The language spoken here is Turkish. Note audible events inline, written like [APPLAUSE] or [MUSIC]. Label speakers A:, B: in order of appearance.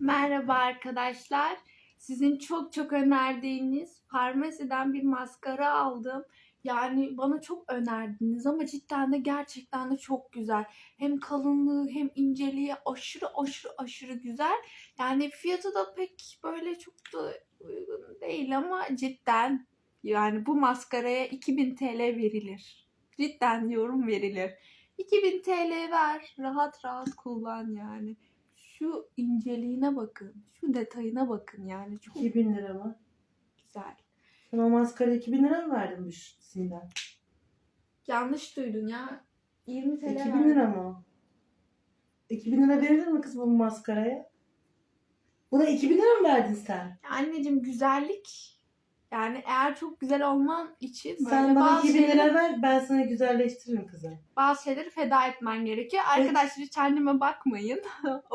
A: Merhaba arkadaşlar. Sizin çok çok önerdiğiniz Parmesi'den bir maskara aldım. Yani bana çok önerdiniz ama cidden de gerçekten de çok güzel. Hem kalınlığı hem inceliği aşırı aşırı aşırı güzel. Yani fiyatı da pek böyle çok da uygun değil ama cidden yani bu maskaraya 2000 TL verilir. Cidden diyorum verilir. 2000 TL ver. Rahat rahat kullan yani. İnceliğine bakın. Şu detayına bakın yani. Çok
B: 2000 lira mı?
A: güzel.
B: Sana maskara 2000 lira mı verdin bu Sinem?
A: Yanlış duydun ya. 20 TL
B: 2000
A: verdim.
B: lira mı? o? 2000 lira verilir mi kız bu maskaraya? Buna 2000 lira mı verdin sen?
A: Anneciğim güzellik yani eğer çok güzel olman için böyle
B: sen bana
A: bazı,
B: 2000
A: şeyleri,
B: lira ver ben sana güzelleştiririm kızım.
A: bazı şeyleri feda etmen gerekiyor. Arkadaşlar hiç anneme bakmayın. [LAUGHS]